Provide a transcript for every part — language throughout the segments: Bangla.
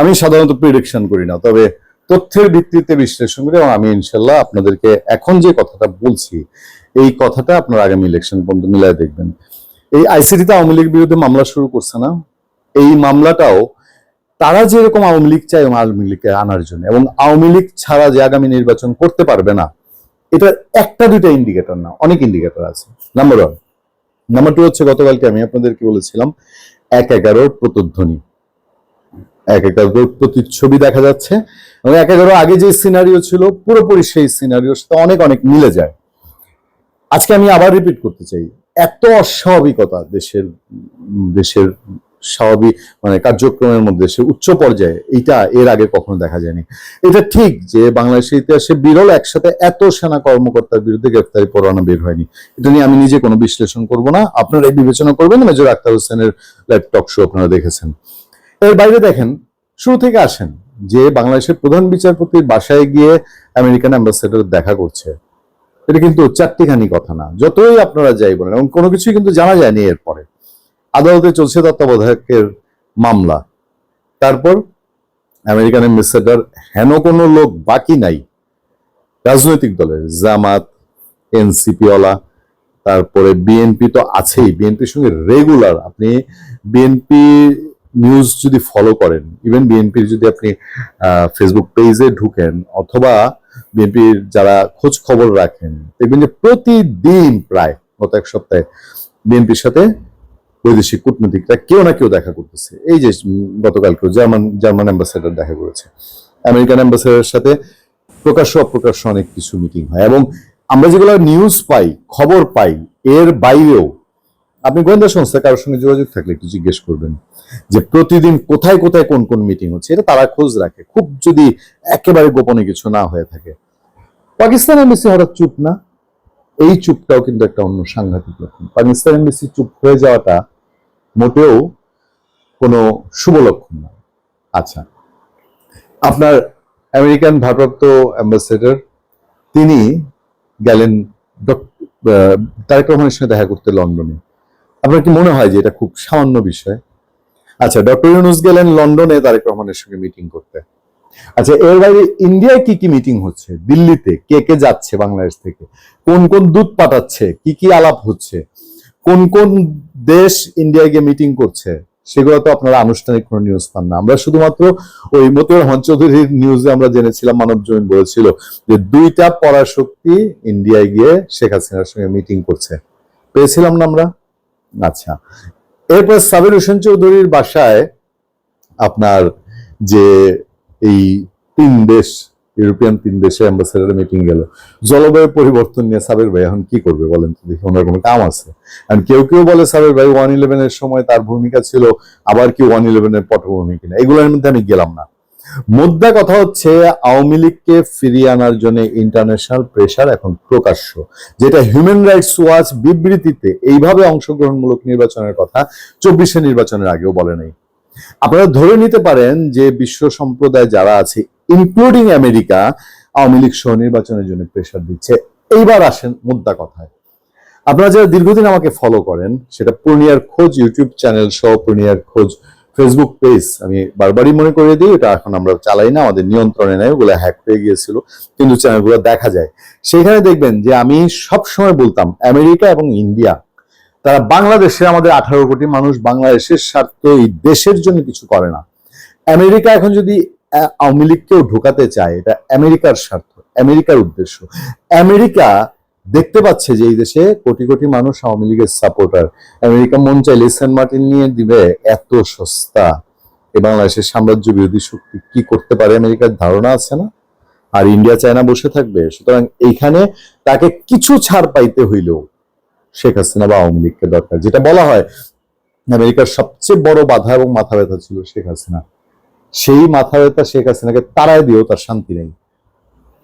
আমি সাধারণত প্রিডিকশন করি না, তবে তথ্যের ভিত্তিতে বিশ্লেষণ করি আমি ইনশাল্লাহ আপনাদেরকে এখন যে কথাটা বলছি, এই কথাটা আপনার আগামী ইলেকশন পর্যন্ত মিলায় দেখবেন। এই আইসিটিতে আওয়ামী লীগ বিরুদ্ধে মামলা শুরু করছে না। এই মামলাটাও তারা যেরকম আওয়ামী লীগ চায় আওয়ামী লীগকে আনার জন্য, এবং আওয়ামী লীগ ছাড়া যে আগামী নির্বাচন করতে পারবে না, এটা একটা দুইটা ইন্ডিকেটর না, অনেক ইন্ডিকেটর আছে। নাম্বার ওয়ান নাম্বার টু হচ্ছে গতকালকে আমি আপনাদেরকে বলেছিলাম, এক এগারোর প্রতিধ্বনি এক এগারোর প্রতিচ্ছবি দেখা যাচ্ছে। এবং এক এগারো আগে যে সিনারিও ছিল, পুরোপুরি সেই সিনারিওর সাথে অনেক অনেক মিলে যায়। আজকে আমি আবার রিপিট করতে চাই। এত অস্বাভাবিকতা দেশের দেশের স্বাভাবিক মানে কার্যক্রমের মধ্যে সে উচ্চ পর্যায়ে এইটা এর আগে কখনো দেখা যায়নি। এটা ঠিক যে বাংলাদেশের ইতিহাসে বিরল একসাথে এত সেনা কর্মকর্তার বিরুদ্ধে গ্রেফতারি পরোয়ানা বের হয়নি। এটা নিয়ে আমি নিজে কোনো বিশ্লেষণ করব না। আপনারা এই বিবেচনা করবেন। মেজর আক্তার হোসেনের টক শো আপনারা দেখেছেন। এর বাইরে দেখেন, শুরু থেকে আসেন যে বাংলাদেশের প্রধান বিচারপতির বাসায় গিয়ে আমেরিকান অ্যাম্বাসেডর দেখা করছে। এটা কিন্তু চারটিখানি কথা না, যতই আপনারা যাই বলেন, এবং কোনো কিছুই কিন্তু জানা যায়নি এরপরে। আদালতে চলছে তত্ত্বাবধায়কের মামলা। তারপর আমেরিকান অ্যাম্বাসেডর হেন কোনো লোক বাকি নাই। রাজনৈতিক দলের জামাত এনসিপি ওয়ালা তারপরে বিএনপি তো আছেই। বিএনপির সঙ্গে রেগুলার আপনি বিএনপি নিউজ যদি ফলো করেন ইভেন বিএনপির যদি আপনি ফেসবুক পেজে ঢুকেন অথবা বিএনপির যারা খোঁজ খবর রাখেন, দেখবেন যে প্রতিদিন প্রায় গত এক সপ্তাহে বিএনপির সাথে বৈদেশিক কূটনীতিকরা কেউ না কেউ দেখা করতেছে। এই যে গতকালকেও জার্মান জার্মান অ্যাম্বাসেডার দেখা করেছে। আমেরিকান অ্যাম্বাসেডারের সাথে প্রকাশ্য অপ্রকাশ্য অনেক কিছু মিটিং হয় এবং আমরা যেগুলো নিউজ পাই, খবর পাই, এর বাইরেও আপনি গোয়েন্দা সংস্থা, কারোর সঙ্গে যোগাযোগ থাকলে একটু জিজ্ঞেস করবেন যে প্রতিদিন কোথায় কোথায় কোন কোন মিটিং হচ্ছে, এটা তারা খোঁজ রাখে। খুব যদি একেবারে গোপনে কিছু না হয়ে থাকে। পাকিস্তান এমবিসি হঠাৎ চুপ না? এই চুপটাও কিন্তু একটা অন্য সাংঘাতিক লক্ষণ। পাকিস্তান এমবিসি চুপ হয়ে যাওয়াটা মোটেও কোনো শুভ লক্ষণ না আচ্ছা আপনার আমেরিকান ভারপ্রাপ্ত অ্যাম্বাসেডর তিনি গেলেন তারেক রহমানের সঙ্গে দেখা করতে লন্ডনে। আপনার কি মনে হয় যে এটা খুব সামান্য বিষয়? আচ্ছা ডক্টর ইউনুস গেলেন লন্ডনে, তারেক রহমানের সঙ্গে মিটিং করতে। আচ্ছা এর বাইরে ইন্ডিয়ায় কি কি মিটিং হচ্ছে? দিল্লিতে কে কে যাচ্ছে বাংলাদেশ থেকে? কোন কোন দূত পাঠাচ্ছে? কি কি আলাপ হচ্ছে? কোন কোন দেশ ইন্ডিয়ায় গিয়ে মিটিং করছে? সেগুলো তো আপনারা আনুষ্ঠানিক কোনো নিউজ পান না। আমরা শুধুমাত্র ওই মতিউর রহমান চৌধুরীর নিউজে আমরা জেনেছিলাম, মানব জমিন বলেছিল যে দুইটা পরাশক্তি ইন্ডিয়ায় গিয়ে শেখ হাসিনার সঙ্গে মিটিং করছে। পেয়েছিলাম না আমরা? আচ্ছা। এরপর সাবির হোসেন চৌধুরীর বাসায় আপনার যে এই তিন দেশ ইউরোপিয়ান তিন দেশে অ্যাম্বাসেডার মিটিং গেল। জলবায়ু পরিবর্তন নিয়ে সাবির ভাই এখন কি করবে বলেন তো দেখি, ওনার কোনো কাম আছে। আর কেউ কেউ বলে সাবির ভাই ওয়ান ইলেভেনের সময় তার ভূমিকা ছিল, আবার কি ওয়ান ইলেভেনের পটভূমি কিনা, এগুলোর মধ্যে আমি গেলাম না। মুদ্রা কথা হচ্ছে, আওয়ামী লীগকে ফিরিয়ে আনার জন্য ইন্টারন্যাশনাল প্রেশার এখন প্রকাশ্য, যেটা হিউম্যান রাইটস ওয়াচ বিবৃতিতে এইভাবে অংশগ্রহণমূলক নির্বাচনের কথা চব্বিশে নির্বাচনের আগেও বলে নাই। আপনারা ধরে নিতে পারেন যে বিশ্ব সম্প্রদায় যারা আছে ইনক্লুডিং আমেরিকা, আওয়ামী লীগ সহ নির্বাচনের জন্য প্রেশার দিচ্ছে। এইবার আসেন মুদ্রা কথায়। আপনারা যারা দীর্ঘদিন আমাকে ফলো করেন, সেটা পূর্ণিয়ার খোঁজ ইউটিউব চ্যানেল সহ পূর্ণিয়ার খোঁজ ফেসবুক পেজ আমি বারবারই মনে করে দিই, এটা এখন আমরা চালাই না, আমাদের নিয়ন্ত্রণে নেই, ওগুলো হ্যাক হয়ে গিয়েছিল, কিন্তু চ্যানেলগুলো দেখা যায়। সেখানে দেখবেন যে আমি সব সময় বলতাম, আমেরিকা এবং ইন্ডিয়া, তারা বাংলাদেশে আমাদের আঠারো কোটি মানুষ বাংলাদেশের স্বার্থ এই দেশের জন্য কিছু করে না। আমেরিকা এখন যদি আওয়ামী লীগকেও ঢোকাতে চায়, এটা আমেরিকার স্বার্থ, আমেরিকার উদ্দেশ্য। আমেরিকা দেখতে পাচ্ছে যে এই দেশে কোটি কোটি মানুষ আওয়ামী লীগের সাপোর্টার আমেরিকা মন চাইলে সেন্ট মার্টিন নিয়ে দিবে এত সস্তা। এই বাংলাদেশের সাম্রাজ্য বিরোধী শক্তি কি করতে পারে আমেরিকার ধারণা আছে না? আর ইন্ডিয়া, চায়না বসে থাকবে। সুতরাং এইখানে তাকে কিছু ছাড় পাইতে হইলেও শেখ হাসিনা বা আওয়ামী লীগকে দরকার। যেটা বলা হয়, আমেরিকার সবচেয়ে বড় বাধা এবং মাথা ব্যথা ছিল শেখ হাসিনা। সেই মাথা ব্যথা শেখ হাসিনাকে তাড়ায় দিয়েও তার শান্তি নেই।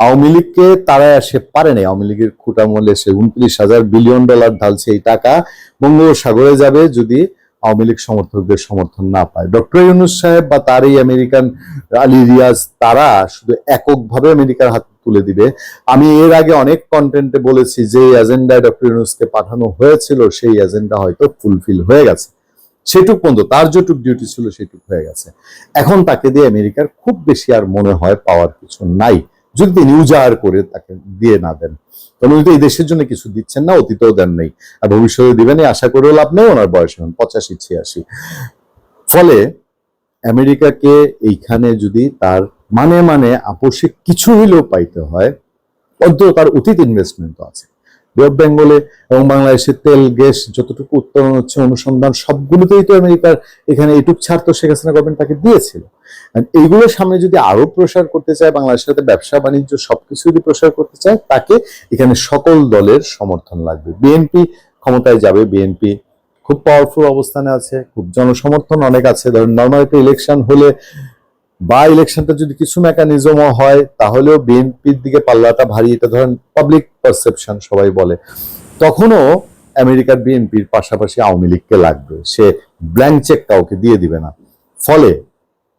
আওয়ামী লীগকে তারায় সে পারে নাই। আওয়ামী লীগের খুঁটামূল্যে সে উনত্রিশ হাজার বিলিয়ন ডলার ঢালছে এই টাকা। বঙ্গোপসাগরে যাবে যদি আওয়ামী লীগ সমর্থকদের সমর্থন না পায়। ডক্টর ইউনুস সাহেব বা তার এই আমেরিকান আলী রিয়াজ, তারা শুধু এককভাবে আমেরিকার হাতে তুলে দিবে। আমি এর আগে অনেক কন্টেন্টে বলেছি যে এজেন্ডায় ডক্টর ইউনুসকে পাঠানো হয়েছিল, সেই এজেন্ডা হয়তো ফুলফিল হয়ে গেছে। সেটুক পর্যন্ত, তার যেটুক ডিউটি ছিল, সেটুক হয়ে গেছে। এখন তাকে দিয়ে আমেরিকার খুব বেশি আর মনে হয় পাওয়ার কিছু নাই। যদি তিনি উজাড় করে তাকে দিয়ে না দেন। কারণ উনি তো এই দেশের জন্য কিছু দিচ্ছেন না, অতীতেও দেন নেই। আর ভবিষ্যতে দিবেন আশা করেও লাভ নেই, ওনার বয়স এখন পঁচাশি, ছিয়াশি। ফলে আমেরিকাকে এইখানে যদি তার মানে মানে আপোষে কিছু হইলেও পাইতে হয়, অন্তত তার অতীত ইনভেস্টমেন্ট তো আছে। বে বেঙ্গলে এবং বাংলাদেশের তেল, গ্যাস যতটুকু উৎপাদন হচ্ছে, অনুসন্ধান সবগুলোতেই তো আমেরিকার এখানে এইটুক ছাড় তো শেখ হাসিনা গভর্নমেন্ট তাকে দিয়েছিল। আর এইগুলোর সামনে যদি আরও প্রসার করতে চায়, বাংলাদেশের সাথে ব্যবসা, বাণিজ্য সবকিছু যদি প্রসার করতে চায়, তাকে এখানে সকল দলের সমর্থন লাগবে। বিএনপি ক্ষমতায় যাবে। বিএনপি খুব পাওয়ারফুল অবস্থানে আছে, খুব জনসমর্থন অনেক আছে। ধরেন নর্মাল একটা ইলেকশন হলে বা ইলেকশনটা যদি কিছু মেকানিজমও হয়, তাহলেও বিএনপির দিকে পাল্লাটা ভারী। এটা ধরেন পাবলিক পারসেপশন সবাই বলে। তখনও আমেরিকার বিএনপির পাশাপাশি আওয়ামী লীগকে লাগবে। সে ব্ল্যাঙ্ক চেক কাউকে দিয়ে দিবে না। ফলে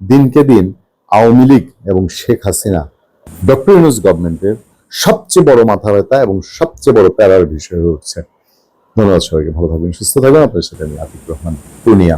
দিনকে দিন আওয়ামী লীগ এবং শেখ হাসিনা, ডক্টর ইউনুস গভর্নমেন্টের সবচেয়ে বড় মাথা ব্যথা এবং সবচেয়ে বড় প্যারার বিষয় উঠছে ধন্যবাদ সবাইকে, ভালো থাকবেন, সুস্থ থাকবেন। আপনার সাথে আমি আতিক রহমান, পূর্ণিয়া।